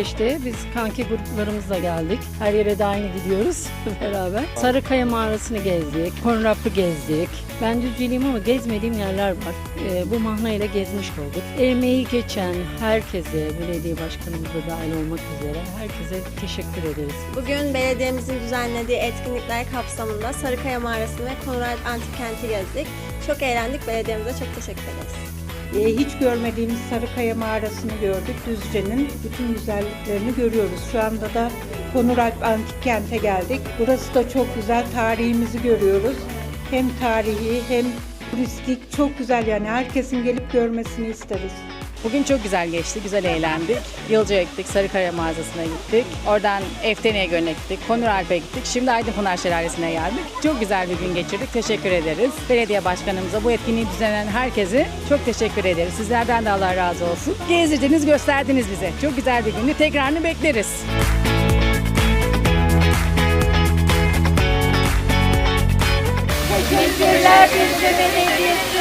geçti. Biz kanki gruplarımızla geldik. Her yere de aynı gidiyoruz beraber. Sarıkaya mağarasını gezdik. Konrap'ı gezdik. Ben Düzceliyim ama gezmediğim yerler var. Ee, bu mahnayla gezmiş olduk. Emeği geçen herkese, belediye başkanımız da dahil olmak üzere herkese teşekkür ederiz. Bugün belediyemizin düzenlediği etkinlikler kapsamında Sarıkaya Mağarası'nı ve Konrad Antik Kent'i gezdik. Çok eğlendik. Belediyemize çok teşekkür ederiz. E, hiç görmediğimiz Sarıkaya mağarasını gördük. Düzce'nin bütün güzelliklerini görüyoruz. Şu anda da Konuralp Antik Kent'e geldik. Burası da çok güzel. Tarihimizi görüyoruz. Hem tarihi hem turistik çok güzel yani herkesin gelip görmesini isteriz. Bugün çok güzel geçti, güzel eğlendik. Yılca'ya gittik, Sarıkaya mağazasına gittik. Oradan Eftene'ye Gölü'ne gittik, Konur Alp'e gittik. Şimdi Aydınpınar Şelalesi'ne geldik. Çok güzel bir gün geçirdik, teşekkür ederiz. Belediye başkanımıza, bu etkinliği düzenleyen herkese çok teşekkür ederiz. Sizlerden de Allah razı olsun. Gezdirdiniz, gösterdiniz bize. Çok güzel bir gündü, tekrarını bekleriz. Teşekkürler Düzce Belediyesi.